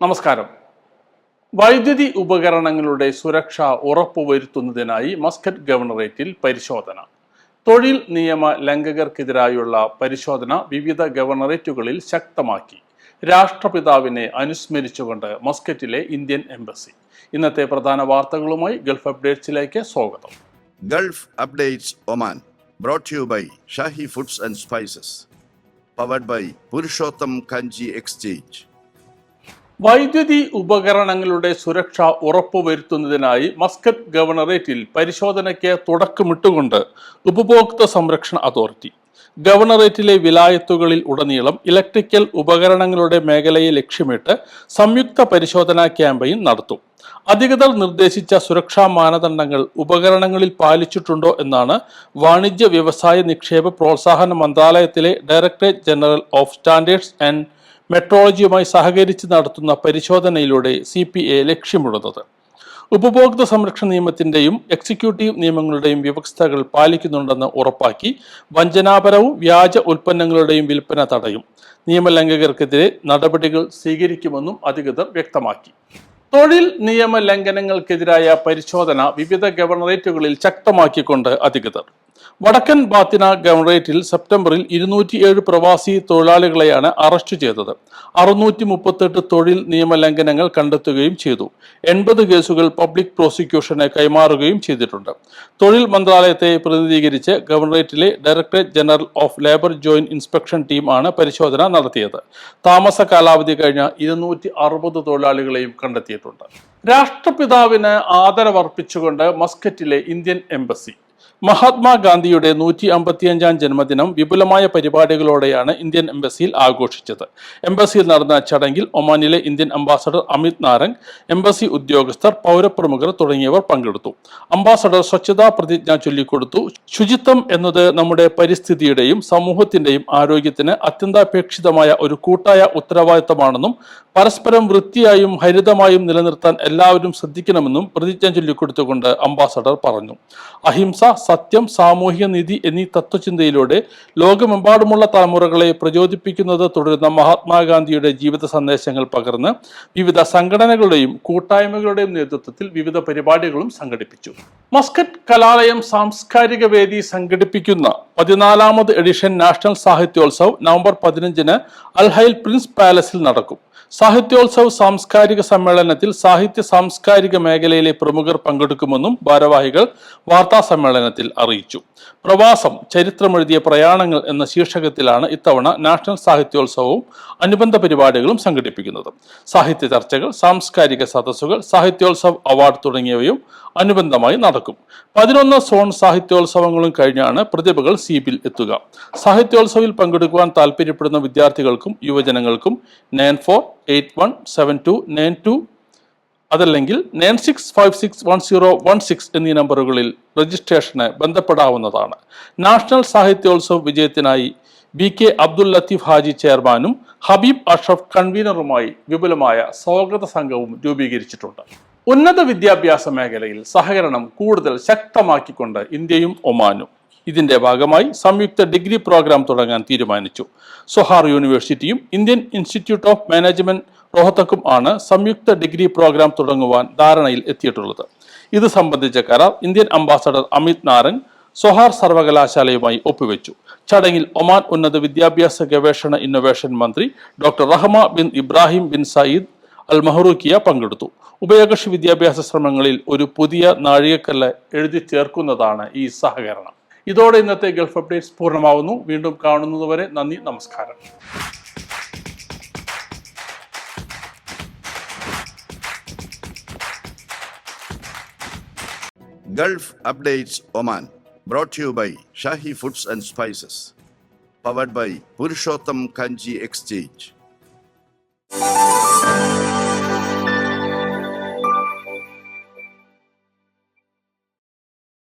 നമസ്കാരം. വൈദ്യുതി ഉപകരണങ്ങളുടെ സുരക്ഷ ഉറപ്പുവരുത്തുന്നതിനായി മസ്കറ്റ് ഗവർണറേറ്റിൽ പരിശോധന. തൊഴിൽ നിയമ ലംഘകർക്കെതിരായുള്ള പരിശോധന വിവിധ ഗവർണറേറ്റുകളിൽ ശക്തമാക്കി. രാഷ്ട്രപിതാവിനെ അനുസ്മരിച്ചുകൊണ്ട് മസ്കറ്റിലെ ഇന്ത്യൻ എംബസി. ഇന്നത്തെ പ്രധാന വാർത്തകളുമായി ഗൾഫ് അപ്ഡേറ്റ്സിലേക്ക് സ്വാഗതം. Gulf updates Oman brought you by Shahi foods and spices powered by Purushottam Kanji Exchange. വൈദ്യുതി ഉപകരണങ്ങളുടെ സുരക്ഷ ഉറപ്പുവരുത്തുന്നതിനായി മസ്കറ്റ് ഗവർണറേറ്റിൽ പരിശോധനയ്ക്ക് തുടക്കമിട്ടുകൊണ്ട് ഉപഭോക്തൃ സംരക്ഷണ അതോറിറ്റി. ഗവർണറേറ്റിലെ വിലായത്തുകളിൽ ഉടനീളം ഇലക്ട്രിക്കൽ ഉപകരണങ്ങളുടെ മേഖലയെ ലക്ഷ്യമിട്ട് സംയുക്ത പരിശോധനാ ക്യാമ്പയിൻ നടത്തും. അധികൃതർ നിർദ്ദേശിച്ച സുരക്ഷാ മാനദണ്ഡങ്ങൾ ഉപകരണങ്ങളിൽ പാലിച്ചിട്ടുണ്ടോ എന്നാണ് വാണിജ്യ വ്യവസായ നിക്ഷേപ പ്രോത്സാഹന മന്ത്രാലയത്തിലെ directorate general of standards and മെട്രോളജിയുമായി സഹകരിച്ച് നടത്തുന്ന പരിശോധനയിലൂടെ സി പി എ ലക്ഷ്യമിടുന്നത്. ഉപഭോക്തൃ സംരക്ഷണ നിയമത്തിന്റെയും എക്സിക്യൂട്ടീവ് നിയമങ്ങളുടെയും വ്യവസ്ഥകൾ പാലിക്കുന്നുണ്ടെന്ന് ഉറപ്പാക്കി വഞ്ചനാപരവും വ്യാജ ഉൽപ്പന്നങ്ങളുടെയും വിൽപ്പന തടയും. നിയമലംഘകർക്കെതിരെ നടപടികൾ സ്വീകരിക്കുമെന്നും അധികൃതർ വ്യക്തമാക്കി. തൊഴിൽ നിയമ ലംഘനങ്ങൾക്കെതിരായ പരിശോധന വിവിധ ഗവർണറേറ്റുകളിൽ ശക്തമാക്കിക്കൊണ്ട് അധികൃതർ. വടക്കൻ ബാത്തിന ഗവർണറേറ്റിൽ സെപ്റ്റംബറിൽ ഇരുന്നൂറ്റി ഏഴ് പ്രവാസി തൊഴിലാളികളെയാണ് അറസ്റ്റ് ചെയ്തത്. അറുന്നൂറ്റി മുപ്പത്തെട്ട് തൊഴിൽ നിയമ ലംഘനങ്ങൾ കണ്ടെത്തുകയും ചെയ്തു. എൺപത് കേസുകൾ പബ്ലിക് പ്രോസിക്യൂഷന് കൈമാറുകയും ചെയ്തിട്ടുണ്ട്. തൊഴിൽ മന്ത്രാലയത്തെ പ്രതിനിധീകരിച്ച് ഗവർണറേറ്റിലെ directorate general of labour joint inspection team ആണ് പരിശോധന നടത്തിയത്. താമസ കാലാവധി കഴിഞ്ഞ ഇരുന്നൂറ്റി അറുപത് തൊഴിലാളികളെയും കണ്ടെത്തിയിട്ടുണ്ട്. രാഷ്ട്രപിതാവിന് ആദരവർപ്പിച്ചുകൊണ്ട് മസ്കറ്റിലെ ഇന്ത്യൻ എംബസി മഹാത്മാഗാന്ധിയുടെ നൂറ്റി അമ്പത്തിയഞ്ചാം ജന്മദിനം വിപുലമായ പരിപാടികളോടെയാണ് ഇന്ത്യൻ എംബസിയിൽ ആഘോഷിച്ചത്. എംബസിയിൽ നടന്ന ചടങ്ങിൽ ഒമാനിലെ Indian ambassador Amit Narang embassy ഉദ്യോഗസ്ഥർ പൗരപ്രമുഖർ തുടങ്ങിയവർ പങ്കെടുത്തു. അംബാസഡർ സ്വച്ഛതാ പ്രതിജ്ഞ ചൊല്ലിക്കൊടുത്തു. ശുചിത്വം എന്നത് നമ്മുടെ പരിസ്ഥിതിയുടെയും സമൂഹത്തിന്റെയും ആരോഗ്യത്തിന് അത്യന്താപേക്ഷിതമായ ഒരു കൂട്ടായ ഉത്തരവാദിത്തമാണെന്നും പരസ്പരം വൃത്തിയായും ഹരിതമായും നിലനിർത്താൻ എല്ലാവരും ശ്രദ്ധിക്കണമെന്നും പ്രതിജ്ഞ ചൊല്ലിക്കൊടുത്തുകൊണ്ട് അംബാസഡർ പറഞ്ഞു. അഹിംസ സത്യം സാമൂഹിക നീതി എന്നീ തത്വചിന്തയിലൂടെ ലോകമെമ്പാടുമുള്ള തലമുറകളെ പ്രചോദിപ്പിക്കുന്നത് തുടരുന്ന മഹാത്മാഗാന്ധിയുടെ ജീവിത സന്ദേശങ്ങൾ പകർന്ന് വിവിധ സംഘടനകളുടെയും കൂട്ടായ്മകളുടെയും നേതൃത്വത്തിൽ വിവിധ പരിപാടികളും സംഘടിപ്പിച്ചു. മസ്കറ്റ് കലാലയം സാംസ്കാരിക വേദി സംഘടിപ്പിക്കുന്ന പതിനാലാമത് എഡിഷൻ നാഷണൽ സാഹിത്യോത്സവ് നവംബർ പതിനഞ്ചിന് അൽഹൈൽ പ്രിൻസ് പാലസിൽ നടക്കും. സാഹിത്യോത്സവ് സാംസ്കാരിക സമ്മേളനത്തിൽ സാഹിത്യ സാംസ്കാരിക മേഖലയിലെ പ്രമുഖർ പങ്കെടുക്കുമെന്നും ഭാരവാഹികൾ വാർത്താ സമ്മേളനത്തിൽ അറിയിച്ചു. പ്രവാസം ചരിത്രമെഴുതിയ പ്രയാണങ്ങൾ എന്ന ശീർഷകത്തിലാണ് ഇത്തവണ നാഷണൽ സാഹിത്യോത്സവവും അനുബന്ധ പരിപാടികളും സംഘടിപ്പിക്കുന്നത്. സാഹിത്യ ചർച്ചകൾ സാംസ്കാരിക സദസ്സുകൾ സാഹിത്യോത്സവ് അവാർഡ് തുടങ്ങിയവയും അനുബന്ധമായി നടക്കും. പതിനൊന്ന് സോൺ സാഹിത്യോത്സവങ്ങളും കഴിഞ്ഞാണ് പ്രതിഭകൾ സീപിൽ എത്തുക. സാഹിത്യോത്സവിൽ പങ്കെടുക്കുവാൻ താല്പര്യപ്പെടുന്ന വിദ്യാർത്ഥികൾക്കും യുവജനങ്ങൾക്കും nine four eight one seven two nine two അതല്ലെങ്കിൽ nine six five six one zero one six എന്നീ നമ്പറുകളിൽ രജിസ്ട്രേഷന് ബന്ധപ്പെടാവുന്നതാണ്. നാഷണൽ സാഹിത്യോത്സവ വിജയത്തിനായി ബി കെ അബ്ദുൽ ലത്തീഫ് ഹാജി ചെയർമാനും ഹബീബ് അഷ്റഫ് കൺവീനറുമായി വിപുലമായ സ്വാഗത സംഘവും രൂപീകരിച്ചിട്ടുണ്ട്. ഉന്നത വിദ്യാഭ്യാസ മേഖലയിൽ സഹകരണം കൂടുതൽ ശക്തമാക്കിക്കൊണ്ട് ഇന്ത്യയും ഒമാനും ഇതിന്റെ ഭാഗമായി സംയുക്ത ഡിഗ്രി പ്രോഗ്രാം തുടങ്ങാൻ തീരുമാനിച്ചു. സൊഹാർ യൂണിവേഴ്സിറ്റിയും ഇന്ത്യൻ ഇൻസ്റ്റിറ്റ്യൂട്ട് ഓഫ് മാനേജ്മെന്റ് റോഹത്തക്കും ആണ് സംയുക്ത ഡിഗ്രി പ്രോഗ്രാം തുടങ്ങുവാൻ ധാരണയിൽ എത്തിയിട്ടുള്ളത്. ഇത് സംബന്ധിച്ച കരാർ Indian ambassador Amit Narang Sohar സർവകലാശാലയുമായി ഒപ്പുവെച്ചു. ചടങ്ങിൽ ഒമാൻ ഉന്നത വിദ്യാഭ്യാസ ഗവേഷണ ഇന്നൊവേഷൻ മന്ത്രി doctor Rahma bin Ibrahim bin Sayyid al Mahrouqiya പങ്കെടുത്തു. ഉഭയകക്ഷി വിദ്യാഭ്യാസ ശ്രമങ്ങളിൽ ഒരു പുതിയ നാഴികക്കല്ല് എഴുതി ചേർക്കുന്നതാണ് ഈ സഹകരണം. ഇതോടെ ഇന്നത്തെ ഗൾഫ് അപ്ഡേറ്റ്സ് പൂർണമാവുന്നു വീണ്ടും കാണുന്നതുവരെ നന്ദി നമസ്കാരം Gulf Updates Oman brought to you by Shahi Foods and Spices. Powered by Purushottam Kanji Exchange.